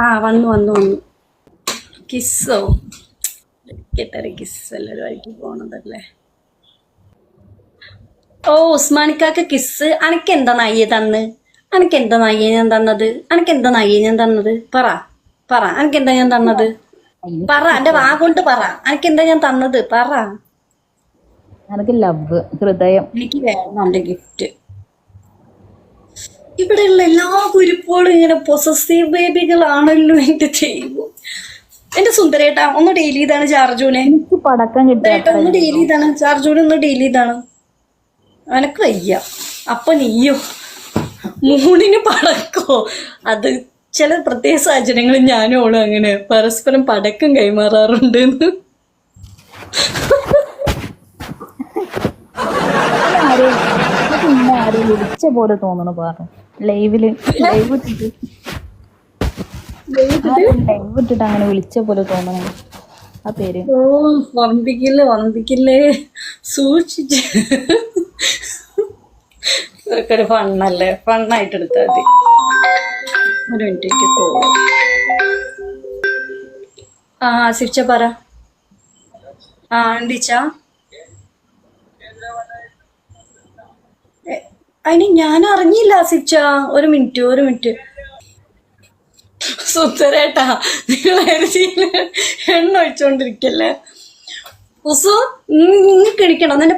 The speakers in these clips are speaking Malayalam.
ആ വന്നു വന്നു വന്നു. കിസ്സോ? കെട്ടറി കിസ് എല്ലാവരും ആയിട്ട് പോണതല്ലേ ഓ ഉസ്മാനിക്കാക്ക് കിസ് അനക്ക് എന്താ നയ്യ തന്ന്? അനക്ക് എന്താ നയ്യ ഞാൻ തന്നത്? അനക്ക് എന്താ നയ്യ ഞാൻ തന്നത്? പറ പറ. അനക്ക് എന്താ ഞാൻ തന്നത്? പറ എന്റെ വാ കൊണ്ട് പറ. അനക്ക് എന്താ ഞാൻ തന്നത്? പറ. എനിക്ക് ലവ് ഹൃദയം. എനിക്ക് വേണം എന്റെ ഗിഫ്റ്റ്. ഇവിടെയുള്ള എല്ലാ കുരിപ്പോളും ഇങ്ങനെ പൊസസീവ് ബേബികളാണല്ലോ എന്റെ ദൈവം. എന്റെ സുന്ദരേട്ടാ ഒന്ന് ഡെയിലി ഇതാണ് ചാർജൂനെ എനിക്ക് പടക്കം കിട്ടാ ഒന്ന് ഡെയിലി ഇതാണ് ചാർജൂനെ ഒന്ന് ഡെയിലി ഇതാണ് അനക്ക് വയ്യ. അപ്പൊ നീയോ? മൂണിന് പടക്കോ? അത് ചില പ്രത്യേക സാഹചര്യങ്ങളിൽ ഞാനും ഓളും അങ്ങനെ പരസ്പരം പടക്കം കൈമാറാറുണ്ട് എന്ന് ആരെയും ആരും വിളിച്ച പോലെ തോന്നണു പറഞ്ഞു ലൈവിൽ ലൈവ് ഇട്ടിട്ട്. ലൈവ് ഇട്ടിട്ട്? അങ്ങനെ വിളിച്ച പോലെ തോന്നണു ആ പേര്. ഓ വമ്പിക്കില്ലേ വമ്പിക്കില്ലേ. സൂക്ഷിച്ച്. ഇതൊക്കെ ഒരു ഫണ്ണല്ലേ ഫണ്ണായിട്ട് എടുത്താൽ മതി. ഒരു മിനിറ്റ് പോകും ആ സിരിച്ച പറ. ആ എന്തിച്ചാ അതിന് ഞാൻ അറിഞ്ഞില്ല സിച്ച. ഒരു മിനിറ്റ് ഒരു മിനിറ്റ്. സുന്ദരേട്ടാ നിങ്ങൾ എണ്ണ ഒഴിച്ചോണ്ടിരിക്കല്ലേ? ഉസു നിങ്ങൾക്ക് എണിക്കണം എന്നെ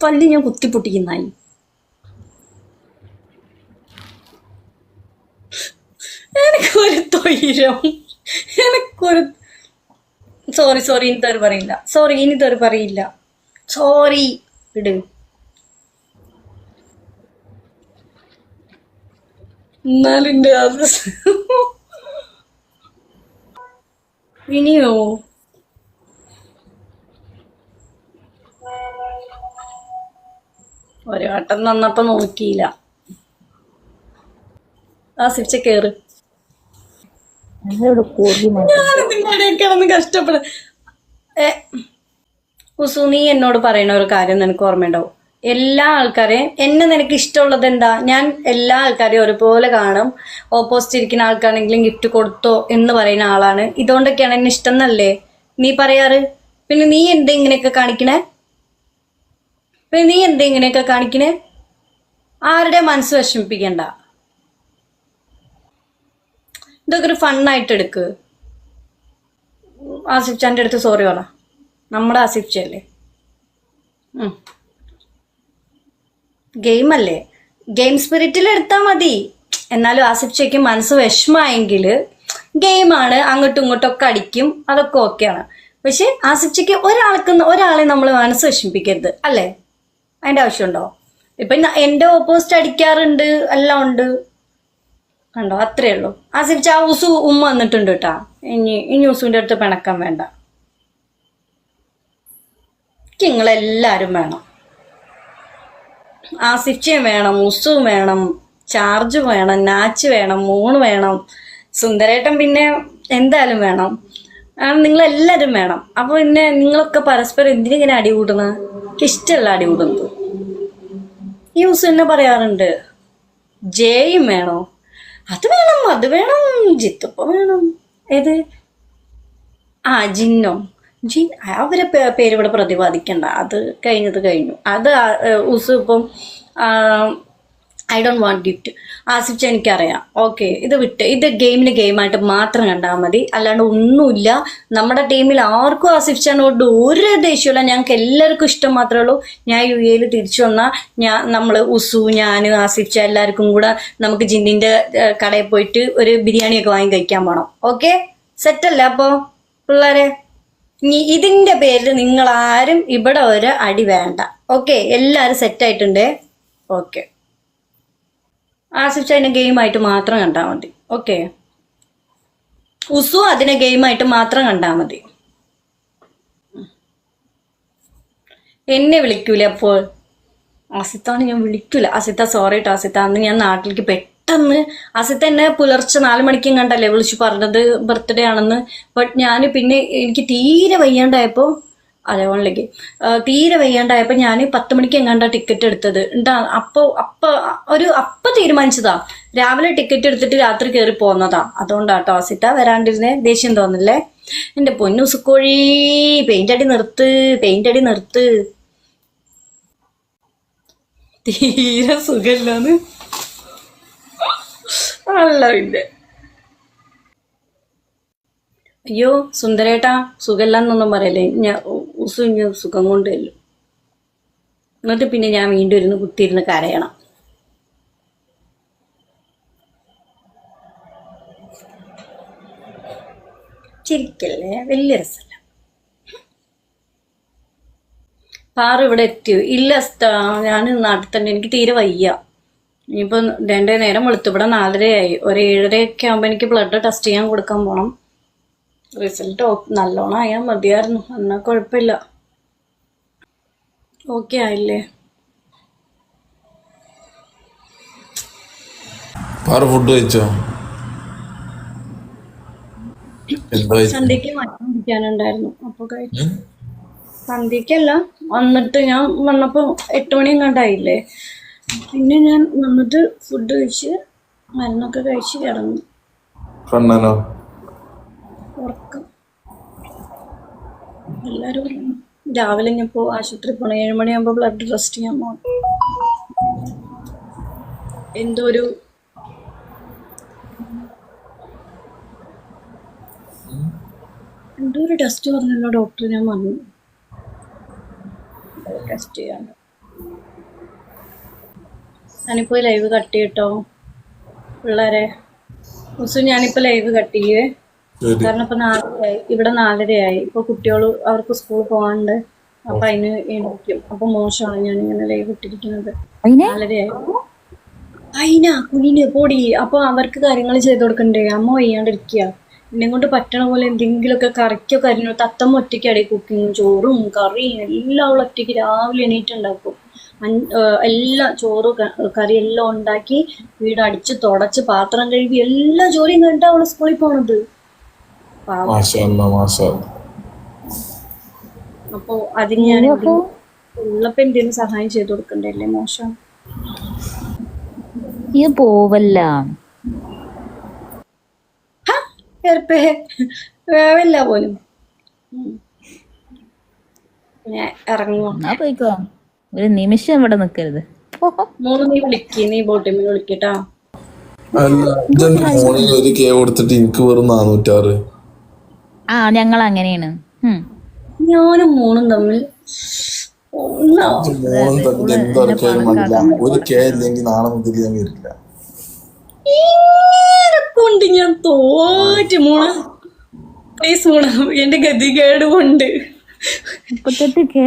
പല്ലി ഞാൻ കുത്തിപ്പൊട്ടിക്കുന്നായി എനിക്കൊരു തൊയിരം എനിക്കൊരു സോറി സോറി ഇനി തെറി പറയില്ല. സോറി ഇനി തെറി പറയില്ല. സോറി ഇട്. എന്നാലും എന്റെ അവസ്ഥ ഇനിയോ? ഒരു വട്ടം തന്നപ്പോ നോക്കിയില്ല. ആ സിരിച്ച കേറ്. കിടന്ന് കഷ്ടപ്പെടാ. ഏ ഉസു നീ എന്നോട് പറയുന്ന ഒരു കാര്യം നിനക്ക് ഓർമ്മയുണ്ടാവും എല്ലാ ആൾക്കാരെയും എന്നെ നിനക്ക് ഇഷ്ടമുള്ളത് എന്താ? ഞാൻ എല്ലാ ആൾക്കാരെയും ഒരുപോലെ കാണും. ഓപ്പോസിറ്റ് ഇരിക്കുന്ന ആൾക്കാണെങ്കിലും ഗിഫ്റ്റ് കൊടുത്തോ എന്ന് പറയുന്ന ആളാണ്. ഇതുകൊണ്ടൊക്കെയാണ് എന്നെ ഇഷ്ടം എന്നല്ലേ? നീ പറയാറ്. പിന്നെ നീ എന്താ ഇങ്ങനെയൊക്കെ കാണിക്കണേ? പിന്നെ നീ എന്താ ഇങ്ങനെയൊക്കെ കാണിക്കണേ? ആരുടെ മനസ്സ് വിഷമിപ്പിക്കണ്ട. ഇതൊക്കെ ഒരു ഫണ്ണായിട്ട് എടുക്ക്. ആസിഫ് ചാന്റെ അടുത്ത് സോറി പറ നമ്മുടെ ആസിഫ് ചല്ലേ ഗെയിം അല്ലേ ഗെയിം സ്പിരിറ്റിൽ എടുത്താൽ മതി. എന്നാലും ആസിഫ് ചേക്ക് മനസ്സ് വിഷമമായെങ്കിൽ ഗെയിമാണ് അങ്ങോട്ടും ഇങ്ങോട്ടും ഒക്കെ അടിക്കും. അതൊക്കെ ഓക്കെയാണ് പക്ഷെ ആസിഫ് ചേക്ക് ഒരാൾക്ക് ഒരാളെ നമ്മൾ മനസ്സ് വിഷമിപ്പിക്കരുത് അല്ലേ? അതിന്റെ ആവശ്യമുണ്ടോ? ഇപ്പം എന്റെ ഓപ്പോസിറ്റ് അടിക്കാറുണ്ട് എല്ലാം ഉണ്ട്. കണ്ടോ? അത്രേ ഉള്ളൂ. ആസിഫ് ചാ ഉസു ഉമ്മ വന്നിട്ടുണ്ട് കേട്ടാ. ഇനി ഇനി ഉസുവിന്റെ അടുത്ത് പിണക്കം വേണ്ട. നിങ്ങളെല്ലാവരും വേണം. ആസിഫ്ചയും വേണം ഉസ്സും വേണം ചാർജ് വേണം നാച്ച് വേണം മൂണ് വേണം സുന്ദരേട്ടൻ പിന്നെ എന്തായാലും വേണം. നിങ്ങൾ നിങ്ങളെല്ലാരും വേണം. അപ്പൊ പിന്നെ നിങ്ങളൊക്കെ പരസ്പരം എന്തിനിങ്ങനെ അടി എനിക്ക് ഇഷ്ടമല്ല അടി കൂടുന്നത് ഈ ഉസ് എന്നെ പറയാറുണ്ട് ജയും വേണോ? അത് വേണം അത് വേണം ജിത്തപ്പം വേണം. ഏത്? ആ ജിന്നോ. ജിൻ അവരെ പേര് ഇവിടെ പ്രതിപാദിക്കണ്ട. അത് കഴിഞ്ഞത് കഴിഞ്ഞു. അത് ഉസ് ഇപ്പം I don't want gift Asif എനിക്കറിയാം. ഓക്കെ ഇത് വിട്ട്. ഇത് ഗെയിമിന് ഗെയിമായിട്ട് മാത്രം കണ്ടാൽ മതി. അല്ലാണ്ട് ഒന്നുമില്ല. നമ്മുടെ ടീമിൽ ആർക്കും ആസിഫ് ചാനോട് ഒരു ദേഷ്യമില്ല ഞങ്ങൾക്ക് എല്ലാവർക്കും ഇഷ്ടം മാത്രമേ ഉള്ളൂ. ഞാൻ യു എയിൽ തിരിച്ചു വന്നാൽ ഞാൻ നമ്മൾ ഉസു ഞാൻ ആസിഫ്ച്ച എല്ലാവർക്കും കൂടെ നമുക്ക് ജിന്നിന്റെ കടയിൽ പോയിട്ട് ഒരു ബിരിയാണിയൊക്കെ വാങ്ങി കഴിക്കാൻ പോകണം ഓക്കെ? സെറ്റല്ലേ അപ്പോൾ? പിള്ളേരെ? ഇതിന്റെ പേരിൽ നിങ്ങൾ ആരും ഇവിടെ ഒരു അടി വേണ്ട. ഓക്കെ എല്ലാരും സെറ്റ് ആയിട്ടുണ്ടേ. ഓക്കെ ആസിഫ് അതിനെ ഗെയിമായിട്ട് മാത്രം കണ്ടാൽ മതി. ഓക്കെ ഉസു അതിനെ ഗെയിമായിട്ട് മാത്രം കണ്ടാൽ മതി. എന്നെ വിളിക്കൂല അപ്പോൾ? അസിത്താണ് ഞാൻ വിളിക്കൂല. അസിത്ത സോറി കേട്ടോ അസിത്ത അന്ന് ഞാൻ നാട്ടിലേക്ക് പെട്ടെന്ന് അസിത്ത എന്നെ പുലർച്ചെ നാല് മണിക്കും കണ്ടല്ലേ വിളിച്ചു പറഞ്ഞത് ബർത്ത്ഡേ ആണെന്ന്. ബട്ട് ഞാൻ പിന്നെ എനിക്ക് തീരെ വയ്യാണ്ടായപ്പോൾ അതെ ഓൺലേക്ക് തീരെ വയ്യാണ്ടായപ്പോൾ ഞാൻ പത്ത് മണിക്ക് എങ്ങാണ്ടാ ടിക്കറ്റ് എടുത്തത്. ഉണ്ടാ അപ്പോൾ അപ്പൊ ഒരു അപ്പൊ തീരുമാനിച്ചതാ. രാവിലെ ടിക്കറ്റ് എടുത്തിട്ട് രാത്രി കയറി പോന്നതാ. അതുകൊണ്ടാട്ടോ ആസിറ്റ വരാണ്ടിരുന്നേ. ദേഷ്യം തോന്നില്ലേ? എന്റെ പൊന്നു പെയിന്റ് അടി നിർത്ത് പെയിന്റ് അടി നിർത്ത്. തീരെ സുഖമില്ലാന്ന്. അല്ല പിന്നെ അയ്യോ സുന്ദരേട്ടാ സുഖമില്ലെന്നൊന്നും പറയല്ലേ. ഞാൻ ഉസു ഇനി സുഖം കൊണ്ടല്ലോ എന്നിട്ട് പിന്നെ ഞാൻ വീണ്ടും ഇരുന്ന് കുത്തിയിരുന്ന് കരയണം. ചിരിക്കല്ലേ? വലിയ രസമല്ല. പാറ ഇവിടെ എത്തിയോ? ഇല്ല ഞാൻ നാട്ടിൽ തന്നെ. എനിക്ക് തീരെ വയ്യ. ഇനിയിപ്പോ രണ്ടേ നേരം വെളുത്തു ഇവിടെ നാലരയായി. ഒരു ഏഴരയൊക്കെ ആകുമ്പോൾ എനിക്ക് ബ്ലഡ് ടെസ്റ്റ് ചെയ്യാൻ കൊടുക്കാൻ പോകണം റിസൾട്ട് നല്ലോണം ആയാൽ മതിയായിരുന്നു. എന്നാൽ കുഴപ്പമില്ല ഓക്കെ ആയില്ലേ? ഫുഡ് കഴിച്ചോ? സന്ധ്യക്ക് കുടിക്കാനുണ്ടായിരുന്നു. അപ്പൊ കഴിച്ചു? സന്ധ്യക്കല്ല വന്നിട്ട് ഞാൻ വന്നപ്പോ എട്ട് മണി കണ്ടായില്ലേ പിന്നെ ഞാൻ വന്നിട്ട് ഫുഡ് കഴിച്ച് മരുന്നൊക്കെ കഴിച്ച് കിടന്നു. കണ്ണനോ? ഉറക്കം. എല്ലാരും. രാവിലെ ഞാൻ പോ ആശുപത്രി പോണം. ഏഴ് മണിയാകുമ്പോ ബ്ലഡ് ടെസ്റ്റ് ചെയ്യാൻ പോകണം എന്തോ ഒരു എന്തോ ഒരു ടെസ്റ്റ് പറഞ്ഞല്ലോ ഡോക്ടർ ഞാൻ വന്നു ടെസ്റ്റ് ചെയ്യാൻ. ഞാനിപ്പോ ലൈവ് കട്ട് ചെയ്യട്ടോ. പിള്ളേരെ. ഉസു ഞാനിപ്പോ ലൈവ് കട്ട് ചെയ്യേ. കാരണം ഇപ്പൊ നാലരയായി ഇവിടെ നാലരയായി. ഇപ്പൊ കുട്ടികൾ അവർക്ക് സ്കൂളിൽ പോകാണ്ട് അപ്പൊ അതിന് എണീക്കും. അപ്പൊ മോശമാണ് ഞാൻ ഇങ്ങനെ ലൈവ് ഇട്ടിരിക്കുന്നത് നാലരയായി. അയിന കുഞ്ഞിന് പൊടി. അപ്പൊ അവർക്ക് കാര്യങ്ങൾ ചെയ്ത് കൊടുക്കണ്ടേ? അമ്മ വയ്യാണ്ടിരിക്കുക എന്നെ കൊണ്ട് പറ്റണ പോലെ എന്തെങ്കിലുമൊക്കെ കറിക്കോ കരിഞ്ഞോ തത്തമ്മ ഒറ്റയ്ക്കാടി കുക്കിങ്ങും ചോറും കറിയും എല്ലാം അവൾ ഒറ്റയ്ക്ക് രാവിലെ എണീറ്റ് ഉണ്ടാക്കും. അൻ- ഏഹ് എല്ലാം ചോറ് കറി എല്ലാം ഉണ്ടാക്കി വീട് അടിച്ച് തുടച്ച് പാത്രം കഴുകി എല്ലാ ജോലിയും കണ്ടിട്ടാ അവൾ സ്കൂളിൽ പോണത്. അപ്പോ അതിന് ഞാൻ ഉള്ളപ്പോ എന്തെങ്കിലും സഹായം ചെയ്ത് കൊടുക്കണ്ടല്ലേ മോശം? ഇത് പോവല്ല. വേവല്ല പോലും. ഇറങ്ങുമോ പോയിക്കോ. ഒരു നിമിഷം ഇവിടെ. മൂന്ന് നീ വിളിക്ക് നീ ബോട്ടിൽ വിളിക്കട്ടാ. അല്ല ഇതെന്താ ഫോണിൽ ഒരു കെ കൊടുത്തിട്ട് എനിക്ക് വെറും നാനൂറ്റാറ്. ആ ഞങ്ങൾ അങ്ങനെയാണ് ഞാനും മൂന്നും തമ്മിൽ എന്തൊക്കെയാലും ഒരു കെ ഇല്ലെങ്കിൽ നാളെ മുതൽ ഞാൻ വരില്ല. ഇങ്ങനെ കൊണ്ട് ഞാൻ തോറ്റ് മൂണ പ്ലീസ് മൂണ എന്റെ ഗതികേട് കൊണ്ട്. മുപ്പത്തെട്ട് കെ.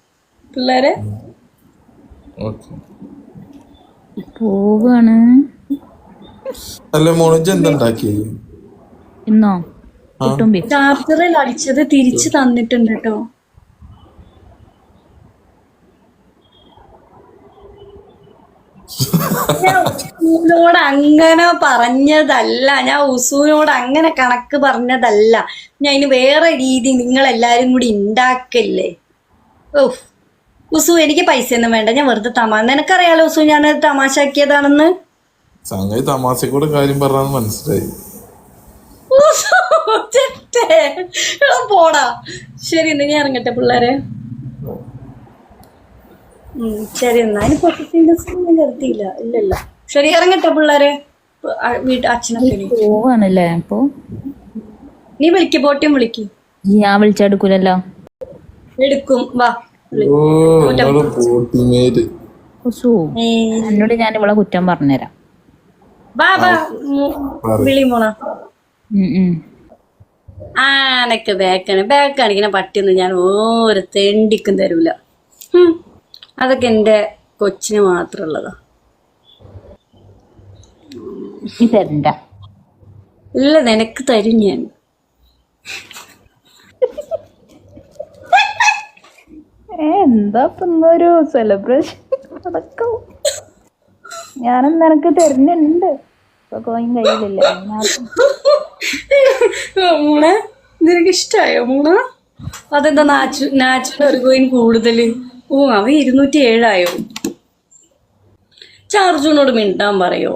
പിള്ളേരെ? പോവാണ്. അല്ല മോണിജ് എന്തുണ്ടാക്കി ഇന്നോ? ചാർജറിൽ അടിച്ചത് തിരിച്ചു തന്നിട്ടുണ്ട് കേട്ടോ ഞാൻ ഉസൂനോട് അങ്ങനെ പറഞ്ഞതല്ല. ഞാൻ ഉസൂനോട് അങ്ങനെ കണക്ക് പറഞ്ഞതല്ല. ഞാൻ അതിന് വേറെ രീതി നിങ്ങൾ എല്ലാരും കൂടി ഉണ്ടാക്കല്ലേ ഓഹ് ഉസു എനിക്ക് പൈസ ഒന്നും വേണ്ട. ഞാൻ വെറുതെ തമാ നിനക്കറിയാലോ ഉസു ഞാൻ തമാശ ആക്കിയതാണെന്ന് സംഗതി തമാശക്കൂടെ കാര്യം പറഞ്ഞാന്ന് മനസ്സിലായി. പോടാ. ശരി എന്നാ ഞാൻ ഇറങ്ങട്ടെ പിള്ളേരെ. ശരി എന്നാ. ഇനി പൊട്ടത്തിന്റെ ഒന്നും കരുതിയില്ല ഇല്ലല്ല ശരി ഇറങ്ങട്ടെ പിള്ളേരെ. വീട്ട് അച്ഛനൊക്കെ പോവാണല്ലേ അപ്പൊ? നീ വിളിക്ക് പോട്ടിയും വിളിക്ക്. ഞാൻ വിളിച്ചെടുക്കൂലല്ലോ എടുക്കും. വാ. എന്നോട് ഞാൻ ഇവളെ കുറ്റം പറഞ്ഞുതരാം. ആനക്ക് ബാക്കാണ് ബാക്ക് കാണിക്കുന്ന പട്ടിയൊന്നും ഞാൻ ഓരോ തെണ്ടിക്കും തരൂല. ഹും, അതൊക്കെ എന്റെ കൊച്ചിന് മാത്രമുള്ളതാ ഇല്ല നിനക്ക് തരും ഞാൻ. എന്താ ഇപ്പൊ സെലിബ്രേഷൻ നടക്കും ഞാനും നിനക്ക് തരുന്നുണ്ട്. കോയിൻ കയ്യിലില്ല നിനക്ക് ഇഷ്ടായോ മൂണ? അതെന്താ നാച്ചു നാച്ചുറൽ ഒരു കോയിൻ കൂടുതൽ? ഓ അവ ഇരുന്നൂറ്റി ഏഴായോ ചാർജുനോട് മിണ്ടാൻ പറയോ?